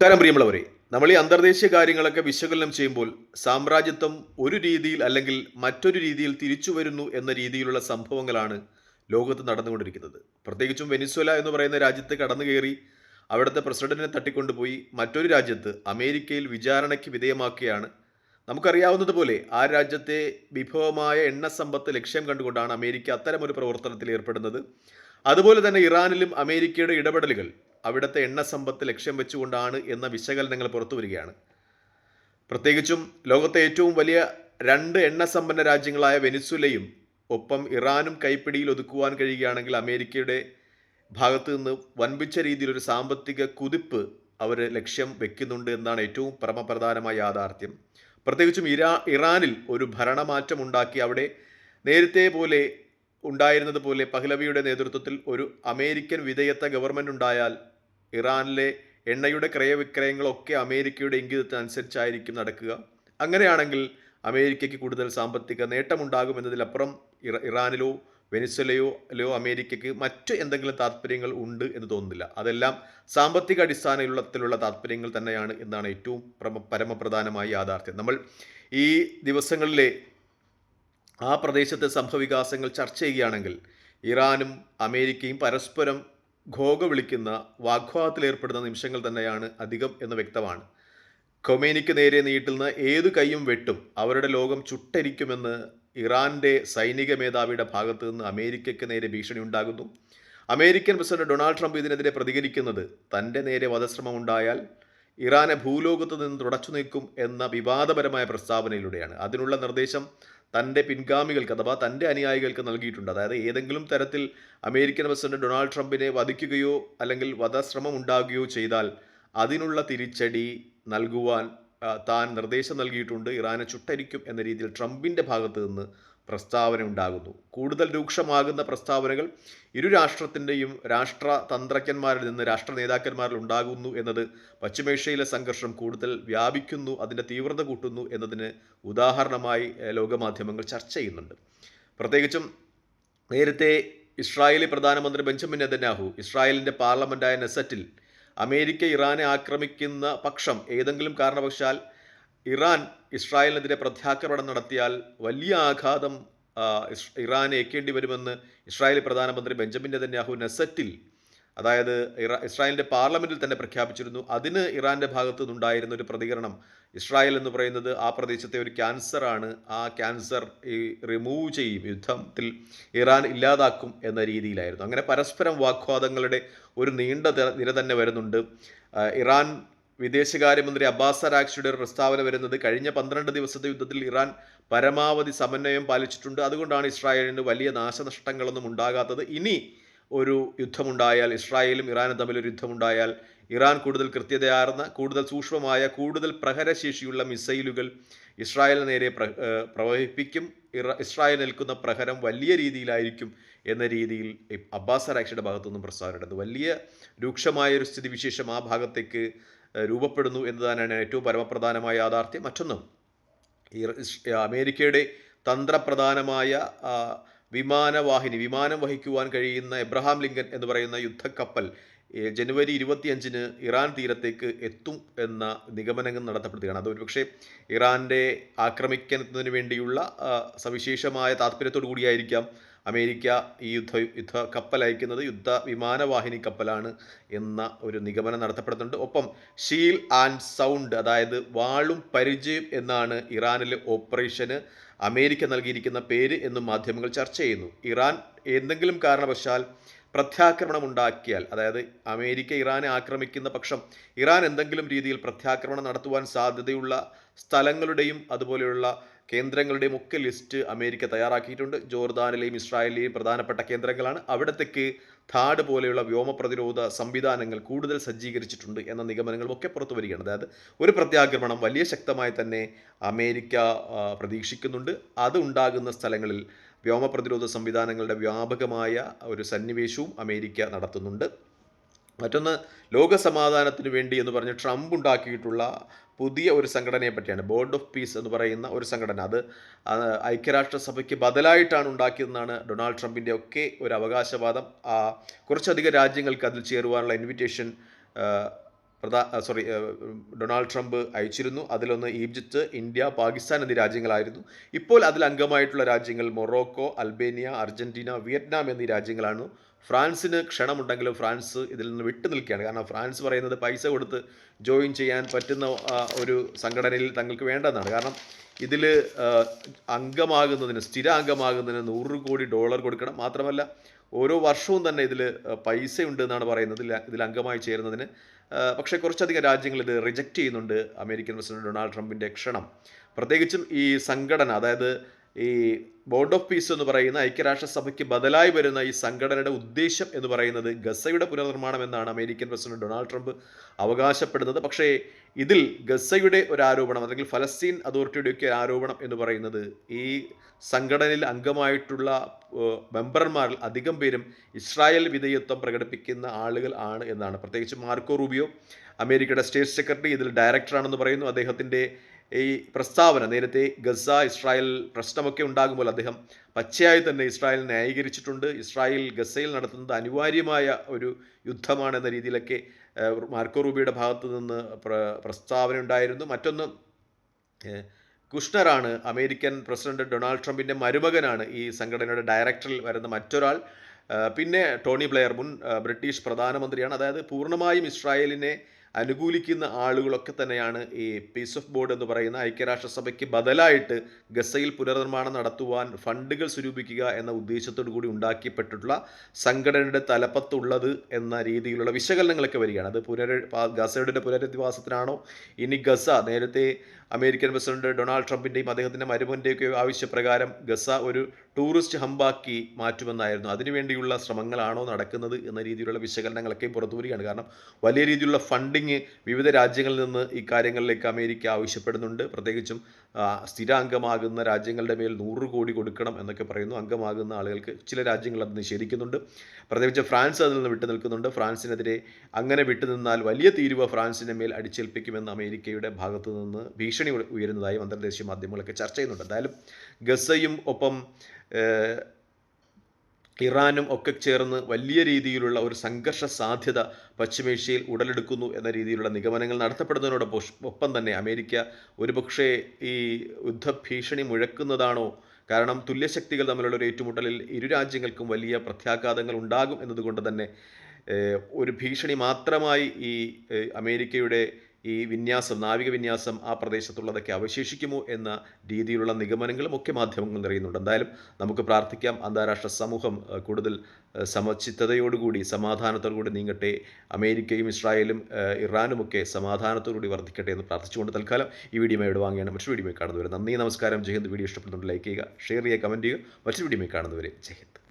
നമസ്കാരം പ്രിയമുള്ളവരെ. നമ്മൾ ഈ അന്തർദേശീയ കാര്യങ്ങളൊക്കെ വിശകലനം ചെയ്യുമ്പോൾ സാമ്രാജ്യത്വം ഒരു രീതിയിൽ അല്ലെങ്കിൽ മറ്റൊരു രീതിയിൽ തിരിച്ചു വരുന്നു എന്ന രീതിയിലുള്ള സംഭവങ്ങളാണ് ലോകത്ത് നടന്നുകൊണ്ടിരിക്കുന്നത്. പ്രത്യേകിച്ചും വെനിസ്വല എന്ന് പറയുന്ന രാജ്യത്ത് കടന്നു കയറി അവിടുത്തെ പ്രസിഡന്റിനെ തട്ടിക്കൊണ്ടുപോയി മറ്റൊരു രാജ്യത്ത് അമേരിക്കയിൽ വിചാരണയ്ക്ക് വിധേയമാക്കിയാണ്. നമുക്കറിയാവുന്നതുപോലെ ആ രാജ്യത്തെ വിഭവമായ എണ്ണ സമ്പത്ത് ലക്ഷ്യം കണ്ടുകൊണ്ടാണ് അമേരിക്ക അത്തരമൊരു പ്രവർത്തനത്തിൽ ഏർപ്പെടുന്നത്. അതുപോലെ തന്നെ ഇറാനിലും അമേരിക്കയുടെ ഇടപെടലുകൾ അവിടുത്തെ എണ്ണ സമ്പത്ത് ലക്ഷ്യം വെച്ചുകൊണ്ടാണ് എന്ന വിശകലനങ്ങൾ പുറത്തു വരികയാണ്. പ്രത്യേകിച്ചും ലോകത്തെ ഏറ്റവും വലിയ രണ്ട് എണ്ണ സമ്പന്ന രാജ്യങ്ങളായ വെനിസുലയും ഒപ്പം ഇറാനും കൈപ്പിടിയിൽ ഒതുക്കുവാൻ കഴിയുകയാണെങ്കിൽ അമേരിക്കയുടെ ഭാഗത്തു നിന്ന് വൻപിച്ച രീതിയിലൊരു സാമ്പത്തിക കുതിപ്പ് അവർ ലക്ഷ്യം വെക്കുന്നുണ്ട് എന്നാണ് ഏറ്റവും പരമപ്രധാനമായ യാഥാർത്ഥ്യം. പ്രത്യേകിച്ചും ഇറാ ഇറാനിൽ ഒരു ഭരണമാറ്റം ഉണ്ടാക്കി അവിടെ നേരത്തെ പോലെ ഉണ്ടായിരുന്നത് പോലെ പഹ്ലവിയുടെ നേതൃത്വത്തിൽ ഒരു അമേരിക്കൻ വിധേയത്വ ഗവൺമെന്റ് ഉണ്ടായാൽ ഇറാനിലെ എണ്ണയുടെ ക്രയവിക്രയങ്ങളൊക്കെ അമേരിക്കയുടെ ഇംഗിതത്തിനനുസരിച്ചായിരിക്കും നടക്കുക. അങ്ങനെയാണെങ്കിൽ അമേരിക്കയ്ക്ക് കൂടുതൽ സാമ്പത്തിക നേട്ടമുണ്ടാകും എന്നതിലപ്പുറം ഇറ ഇറാനിലോ വെനിസ്വലയോ അല്ലയോ അമേരിക്കയ്ക്ക് മറ്റു എന്തെങ്കിലും താല്പര്യങ്ങൾ ഉണ്ട് എന്ന് തോന്നുന്നില്ല. അതെല്ലാം സാമ്പത്തിക അടിസ്ഥാനത്തിലുള്ള താല്പര്യങ്ങൾ തന്നെയാണ് എന്നാണ് ഏറ്റവും പ്രമ പരമപ്രധാനമായ യാഥാർത്ഥ്യം. നമ്മൾ ഈ ദിവസങ്ങളിലെ ആ പ്രദേശത്തെ സംഭവവികാസങ്ങൾ ചർച്ച ചെയ്യുകയാണെങ്കിൽ ഇറാനും അമേരിക്കയും പരസ്പരം ഘോഗ വിളിക്കുന്ന വാഗ്വാദത്തിലേർപ്പെടുന്ന നിമിഷങ്ങൾ തന്നെയാണ് അധികം എന്ന് വ്യക്തമാണ്. കൊമേനിക്ക് നേരെ നീട്ടുന്ന ഏതു കൈയും വെട്ടും അവരുടെ ലോകം ചുട്ടരിക്കുമെന്ന് ഇറാന്റെ സൈനിക മേധാവിയുടെ ഭാഗത്തു നിന്ന് അമേരിക്കയ്ക്ക് നേരെ ഭീഷണി ഉണ്ടാകുന്നു. അമേരിക്കൻ പ്രസിഡന്റ് ഡൊണാൾഡ് ട്രംപ് ഇതിനെതിരെ പ്രതികരിക്കുന്നത് തന്റെ നേരെ വധശ്രമം ഉണ്ടായാൽ ഇറാനെ ഭൂലോകത്ത് നിന്ന് തുടച്ചു നീക്കും എന്ന വിവാദപരമായ പ്രസ്താവനയിലൂടെയാണ്. അതിനുള്ള നിർദ്ദേശം തന്റെ പിൻഗാമികൾക്ക് അഥവാ തന്റെ അനുയായികൾക്ക് നൽകിയിട്ടുണ്ട്. അതായത് ഏതെങ്കിലും തരത്തിൽ അമേരിക്കൻ പ്രസിഡന്റ് ഡൊണാൾഡ് ട്രംപിനെ വധിക്കുകയോ അല്ലെങ്കിൽ വധശ്രമം ഉണ്ടാകുകയോ ചെയ്താൽ അതിനുള്ള തിരിച്ചടി നൽകുവാൻ താൻ നിർദ്ദേശം നൽകിയിട്ടുണ്ട്. ഇറാനെ ചുട്ടരിക്കും എന്ന രീതിയിൽ ട്രംപിന്റെ ഭാഗത്ത് നിന്ന് പ്രസ്താവന ഉണ്ടാകുന്നു കൂടുതൽ രൂക്ഷമാകുന്ന പ്രസ്താവനകൾ ഇരു രാഷ്ട്രത്തിന്റെയും രാഷ്ട്ര തന്ത്രജ്ഞന്മാരിൽ നിന്ന് രാഷ്ട്ര നേതാക്കന്മാരിൽ ഉണ്ടാകുന്നു എന്നത് പശ്ചിമേഷ്യയിലെ സംഘർഷം കൂടുതൽ വ്യാപിക്കുന്നു അതിന്റെ തീവ്രത കൂട്ടുന്നു എന്നതിന് ഉദാഹരണമായി ലോകമാധ്യമങ്ങൾ ചർച്ച ചെയ്യുന്നുണ്ട്. പ്രത്യേകിച്ചും നേരത്തെ ഇസ്രായേലി പ്രധാനമന്ത്രി ബെഞ്ചമിൻ നെതന്യാഹു ഇസ്രായേലിന്റെ പാർലമെന്റായ നെസറ്റിൽ അമേരിക്ക ഇറാനെ ആക്രമിക്കുന്ന പക്ഷം ഏതെങ്കിലും കാരണവശാൽ ഇറാൻ ഇസ്രായേലിനെതിരെ പ്രത്യാക്രമണം നടത്തിയാൽ വലിയ ആഘാതം ഇറാനെ ഏൽക്കേണ്ടി വരുമെന്ന് ഇസ്രായേലി പ്രധാനമന്ത്രി ബെഞ്ചമിൻ നെതന്യാഹു നെസറ്റിൽ അതായത് ഇറാ ഇസ്രായേലിന്റെ പാർലമെന്റിൽ തന്നെ പ്രഖ്യാപിച്ചിരുന്നു. അതിന് ഇറാന്റെ ഭാഗത്തു നിന്നുണ്ടായിരുന്ന ഒരു പ്രതികരണം ഇസ്രായേൽ എന്ന് പറയുന്നത് ആ പ്രദേശത്തെ ഒരു ക്യാൻസറാണ് ആ ക്യാൻസർ ഈ റിമൂവ് ചെയ്യും യുദ്ധത്തിൽ ഇറാൻ ഇല്ലാതാക്കും എന്ന രീതിയിലായിരുന്നു. അങ്ങനെ പരസ്പരം വാഗ്വാദങ്ങളുടെ ഒരു നീണ്ട നിര തന്നെ വരുന്നുണ്ട്. ഇറാൻ വിദേശകാര്യമന്ത്രി അബ്ബാസ് അറാക്ഷിയുടെ ഒരു പ്രസ്താവന വരുന്നത് കഴിഞ്ഞ പന്ത്രണ്ട് ദിവസത്തെ യുദ്ധത്തിൽ ഇറാൻ പരമാവധി സമന്വയം പാലിച്ചിട്ടുണ്ട്. അതുകൊണ്ടാണ് ഇസ്രായേലിന് വലിയ നാശനഷ്ടങ്ങളൊന്നും ഉണ്ടാകാത്തത്. ഇനി ഒരു യുദ്ധമുണ്ടായാൽ ഇസ്രായേലും ഇറാനും തമ്മിൽ ഒരു യുദ്ധമുണ്ടായാൽ ഇറാൻ കൂടുതൽ കൃത്യതയാർന്ന കൂടുതൽ സൂക്ഷ്മമായ കൂടുതൽ പ്രഹരശേഷിയുള്ള മിസൈലുകൾ ഇസ്രായേലിന് നേരെ പ്ര പ്രവഹിപ്പിക്കും. ഇസ്രായേൽ നിൽക്കുന്ന പ്രഹരം വലിയ രീതിയിലായിരിക്കും എന്ന രീതിയിൽ അബ്ബാസ് അറാക്ഷിയുടെ ഭാഗത്തുനിന്നും പ്രസ്താവനയുണ്ട് വലിയ രൂക്ഷമായ ഒരു സ്ഥിതിവിശേഷം ആ ഭാഗത്തേക്ക് രൂപപ്പെടുന്നു തന്നെയാണ് ഏറ്റവും പരമപ്രധാനമായ യാഥാർത്ഥ്യം. മറ്റൊന്ന് ഈ അമേരിക്കയുടെ തന്ത്രപ്രധാനമായ വിമാനവാഹിനി വിമാനം വഹിക്കുവാൻ കഴിയുന്ന എബ്രഹാം ലിങ്കൻ എന്ന് പറയുന്ന യുദ്ധക്കപ്പൽ ജനുവരി ഇരുപത്തിയഞ്ചിന് ഇറാൻ തീരത്തേക്ക് എത്തും എന്ന നിഗമനങ്ങൾ നടത്തപ്പെടുകയാണ്. അത് ഒരുപക്ഷെ ഇറാന്റെ ആക്രമിക്കുന്നതിന് വേണ്ടിയുള്ള സവിശേഷമായ താല്പര്യത്തോടു കൂടിയായിരിക്കാം അമേരിക്ക ഈ യുദ്ധ യുദ്ധ കപ്പൽ അയക്കുന്നത് യുദ്ധ വിമാനവാഹിനി കപ്പലാണ് എന്ന ഒരു നിഗമനം നടത്തപ്പെടുന്നുണ്ട്. ഒപ്പം ഷീൽ ആൻഡ് സൗണ്ട് അതായത് വാളും പരിചയം എന്നാണ് ഇറാനിലെ ഓപ്പറേഷന് അമേരിക്ക നൽകിയിരിക്കുന്ന പേര് എന്നും മാധ്യമങ്ങൾ ചർച്ച ചെയ്യുന്നു. ഇറാൻ എന്തെങ്കിലും കാരണവശാൽ പ്രത്യാക്രമണം ഉണ്ടാക്കിയാൽ അതായത് അമേരിക്ക ഇറാനെ ആക്രമിക്കുന്ന പക്ഷം ഇറാൻ എന്തെങ്കിലും രീതിയിൽ പ്രത്യാക്രമണം നടത്തുവാൻ സാധ്യതയുള്ള സ്ഥലങ്ങളുടെയും അതുപോലെയുള്ള കേന്ദ്രങ്ങളുടെയും ഒക്കെ ലിസ്റ്റ് അമേരിക്ക തയ്യാറാക്കിയിട്ടുണ്ട്. ജോർദാനിലെയും ഇസ്രായേലിലെയും പ്രധാനപ്പെട്ട കേന്ദ്രങ്ങളാണ്. അവിടത്തേക്ക് ധാഡ് പോലെയുള്ള വ്യോമ പ്രതിരോധ സംവിധാനങ്ങൾ കൂടുതൽ സജ്ജീകരിച്ചിട്ടുണ്ട് എന്ന നിഗമനങ്ങളും ഒക്കെ പുറത്തു വരികയാണ്. അതായത് ഒരു പ്രത്യാക്രമണം വലിയ ശക്തമായി തന്നെ അമേരിക്ക പ്രതീക്ഷിക്കുന്നുണ്ട്. അത് ഉണ്ടാകുന്ന സ്ഥലങ്ങളിൽ വ്യോമ പ്രതിരോധ സംവിധാനങ്ങളുടെ വ്യാപകമായ ഒരു സന്നിവേശവും അമേരിക്ക നടത്തുന്നുണ്ട്. മറ്റൊന്ന് ലോക സമാധാനത്തിന് വേണ്ടി എന്ന് പറഞ്ഞ് ട്രംപ് ഉണ്ടാക്കിയിട്ടുള്ള പുതിയ ഒരു സംഘടനയെ പറ്റിയാണ് ബോർഡ് ഓഫ് പീസ് എന്ന് പറയുന്ന ഒരു സംഘടന. അത് ഐക്യരാഷ്ട്രസഭയ്ക്ക് ബദലായിട്ടാണ് ഉണ്ടാക്കിയതെന്നാണ് ഡൊണാൾഡ് ട്രംപിന്റെ ഒക്കെ ഒരു അവകാശവാദം. കുറച്ചധികം രാജ്യങ്ങൾക്ക് അതിൽ ചേരുവാനുള്ള ഇൻവിറ്റേഷൻ പ്രധാ സോറി ഡൊണാൾഡ് ട്രംപ് അയച്ചിരുന്നു. അതിലൊന്ന് ഈജിപ്ത് ഇന്ത്യ പാകിസ്ഥാൻ എന്നീ രാജ്യങ്ങളായിരുന്നു. ഇപ്പോൾ അതിൽ അംഗമായിട്ടുള്ള രാജ്യങ്ങൾ മൊറോക്കോ അൽബേനിയ അർജന്റീന വിയറ്റ്നാം എന്നീ രാജ്യങ്ങളാണ്. ഫ്രാൻസിന് ക്ഷണമുണ്ടെങ്കിലും ഫ്രാൻസ് ഇതിൽ നിന്ന് വിട്ടു നിൽക്കുകയാണ്. കാരണം ഫ്രാൻസ് പറയുന്നത് പൈസ കൊടുത്ത് ജോയിൻ ചെയ്യാൻ പറ്റുന്ന ഒരു സംഘടനയിൽ തങ്ങൾക്ക് വേണ്ടെന്നാണ് കാരണം ഇതിൽ അംഗമാകുന്നതിന് സ്ഥിര അംഗമാകുന്നതിന് നൂറ് കോടി ഡോളർ കൊടുക്കണം. മാത്രമല്ല ഓരോ വർഷവും തന്നെ ഇതിൽ പൈസ ഉണ്ട് എന്നാണ് പറയുന്നത്. ഇതിൽ അംഗമായി ചേരുന്നതിന് പക്ഷേ കുറച്ചധികം രാജ്യങ്ങൾ ഇത് റിജക്റ്റ് ചെയ്യുന്നുണ്ട്. അമേരിക്കൻ പ്രസിഡന്റ് ഡൊണാൾഡ് ട്രംപിന്റെ ക്ഷണം. പ്രത്യേകിച്ചും ഈ സംഘടന അതായത് ഈ ബോർഡ് ഓഫ് പീസ് എന്ന് പറയുന്ന ഐക്യരാഷ്ട്രസഭയ്ക്ക് ബദലായി വരുന്ന ഈ സംഘടനയുടെ ഉദ്ദേശം എന്ന് പറയുന്നത് ഗസയുടെ പുനർനിർമ്മാണം എന്നാണ് അമേരിക്കൻ പ്രസിഡന്റ് ഡൊണാൾഡ് ട്രംപ് അവകാശപ്പെടുന്നത്. പക്ഷേ ഇതിൽ ഗസയുടെ ഒരു ആരോപണം അല്ലെങ്കിൽ ഫലസ്തീൻ അതോറിറ്റിയുടെയൊക്കെ ആരോപണം എന്ന് പറയുന്നത് ഈ സംഘടനയിൽ അംഗമായിട്ടുള്ള മെമ്പർമാരിൽ അധികം പേരും ഇസ്രായേൽ വിധേയത്വം പ്രകടിപ്പിക്കുന്ന ആളുകൾ ആണ് എന്നാണ്. പ്രത്യേകിച്ച് മാർക്കോ റൂബിയോ അമേരിക്കയുടെ സ്റ്റേറ്റ് സെക്രട്ടറി ഇതിൽ ഡയറക്ടറാണെന്ന് പറയുന്നു. അദ്ദേഹത്തിന്റെ ഈ പ്രസ്താവന നേരത്തെ ഗസ ഇസ്രായേൽ പ്രശ്നമൊക്കെ ഉണ്ടാകുമ്പോൾ അദ്ദേഹം പച്ചയായി തന്നെ ഇസ്രായേൽ ന്യായീകരിച്ചിട്ടുണ്ട്. ഇസ്രായേൽ ഗസയിൽ നടത്തുന്നത് അനിവാര്യമായ ഒരു യുദ്ധമാണെന്ന രീതിയിലൊക്കെ മാർക്കോ റൂബിയുടെ ഭാഗത്ത് നിന്ന് പ്ര പ്രസ്താവന ഉണ്ടായിരുന്നു. മറ്റൊന്ന് കുഷ്ണറാണ് അമേരിക്കൻ പ്രസിഡന്റ് ഡൊണാൾഡ് ട്രംപിന്റെ മരുമകനാണ് ഈ സംഘടനയുടെ ഡയറക്ടറിൽ വരുന്ന മറ്റൊരാൾ. പിന്നെ ടോണി ബ്ലെയർ മുൻ ബ്രിട്ടീഷ് പ്രധാനമന്ത്രിയാണ്. അതായത് പൂർണമായും ഇസ്രായേലിനെ അനുകൂലിക്കുന്ന ആളുകളൊക്കെ തന്നെയാണ് ഈ പീസ് ഓഫ് ബോർഡ് എന്ന് പറയുന്ന ഐക്യരാഷ്ട്രസഭയ്ക്ക് ബദലായിട്ട് ഗസയിൽ പുനർനിർമ്മാണം നടത്തുവാൻ ഫണ്ടുകൾ സ്വരൂപിക്കുക എന്ന ഉദ്ദേശത്തോടു കൂടി ഉണ്ടാക്കിപ്പെട്ടിട്ടുള്ള സംഘടനയുടെ തലപ്പത്തുള്ളത് എന്ന രീതിയിലുള്ള വിശകലനങ്ങളൊക്കെ വരികയാണ്. അത് പുനര ഗസയുടെ പുനരധിവാസത്തിനാണോ? ഇനി ഗസ നേരത്തെ അമേരിക്കൻ പ്രസിഡന്റ് ഡൊണാൾഡ് ട്രംപിന്റെയും അദ്ദേഹത്തിന്റെ മരുമന്റെയൊക്കെ ആവശ്യപ്രകാരം ഗസ ഒരു ടൂറിസ്റ്റ് ഹമ്പാക്കി മാറ്റുമെന്നായിരുന്നു. അതിനുവേണ്ടിയുള്ള ശ്രമങ്ങളാണോ നടക്കുന്നത് എന്ന രീതിയിലുള്ള വിശകലനങ്ങളൊക്കെയും പുറത്തു വരികയാണ്. കാരണം വലിയ രീതിയിലുള്ള ഫണ്ടിങ് വിവിധ രാജ്യങ്ങളിൽ നിന്ന് ഈ കാര്യങ്ങളിലേക്ക് അമേരിക്ക ആവശ്യപ്പെടുന്നുണ്ട്. പ്രത്യേകിച്ചും ആ, സ്ഥിര അംഗമാകുന്ന രാജ്യങ്ങളുടെ മേൽ നൂറ് കോടി കൊടുക്കണം എന്നൊക്കെ പറയുന്നു. അംഗമാകുന്ന ആളുകൾക്ക് ചില രാജ്യങ്ങൾ അത് നിഷേധിക്കുന്നുണ്ട്. പ്രത്യേകിച്ച് ഫ്രാൻസ് അതിൽ നിന്ന് വിട്ടു നിൽക്കുന്നുണ്ട്. ഫ്രാൻസിനെതിരെ അങ്ങനെ വിട്ടുനിന്നാൽ വലിയ തീരുവ ഫ്രാൻസിന്റെ മേൽ അടിച്ചേൽപ്പിക്കുമെന്ന് അമേരിക്കയുടെ ഭാഗത്തു നിന്ന് ഭീഷണി ഉയ- ഉയരുന്നതായും അന്തർദേശീയ മാധ്യമങ്ങളൊക്കെ ചർച്ച ചെയ്യുന്നുണ്ട്. എന്തായാലും ഗസയും ഒപ്പം ഇറാനും ഒക്കെ ചേർന്ന് വലിയ രീതിയിലുള്ള ഒരു സംഘർഷ സാധ്യത പശ്ചിമേഷ്യയിൽ ഉടലെടുക്കുന്നു എന്ന രീതിയിലുള്ള നിഗമനങ്ങൾ നടത്തപ്പെടുന്നതിനോടൊപ്പം ഒപ്പം തന്നെ അമേരിക്ക ഒരുപക്ഷേ ഈ യുദ്ധഭീഷണി മുഴക്കുന്നതാണോ? കാരണം തുല്യശക്തികൾ തമ്മിലുള്ള ഒരു ഏറ്റുമുട്ടലിൽ ഇരു രാജ്യങ്ങൾക്കും വലിയ പ്രത്യാഘാതങ്ങൾ ഉണ്ടാകും എന്നതുകൊണ്ട് തന്നെ ഒരു ഭീഷണി മാത്രമായി ഈ അമേരിക്കയുടെ ഈ വിന്യാസം നാവിക വിന്യാസം ആ പ്രദേശത്തുള്ളതൊക്കെ അവശേഷിക്കുമോ എന്ന രീതിയിലുള്ള നിഗമനങ്ങളും ഒക്കെ മാധ്യമങ്ങൾ നിറയുന്നുണ്ട്. എന്തായാലും നമുക്ക് പ്രാർത്ഥിക്കാം അന്താരാഷ്ട്ര സമൂഹം കൂടുതൽ സമചിത്തതയോടുകൂടി സമാധാനത്തോടുകൂടി നീങ്ങട്ടെ അമേരിക്കയും ഇസ്രായേലും ഇറാനുമൊക്കെ സമാധാനത്തോടുകൂടി വർദ്ധിക്കട്ടെ എന്ന് പ്രാർത്ഥിച്ചുകൊണ്ട് തൽക്കാലം ഈ വീഡിയോ ഇവിടെ വാങ്ങിയാണ് മറ്റൊരു വീഡിയോ കാണുന്നവരെ നന്ദി നമസ്കാരം ജയ് ഹിന്ദ്. വീഡിയോ ഇഷ്ടപ്പെടുന്നുണ്ട് ലൈക്ക് ചെയ്യുക ഷെയർ ചെയ്യുക കമന്റ് ചെയ്യുക. മറ്റൊരു വീഡിയോ കാണുന്നവരെ ജയ് ഹിന്ദ്.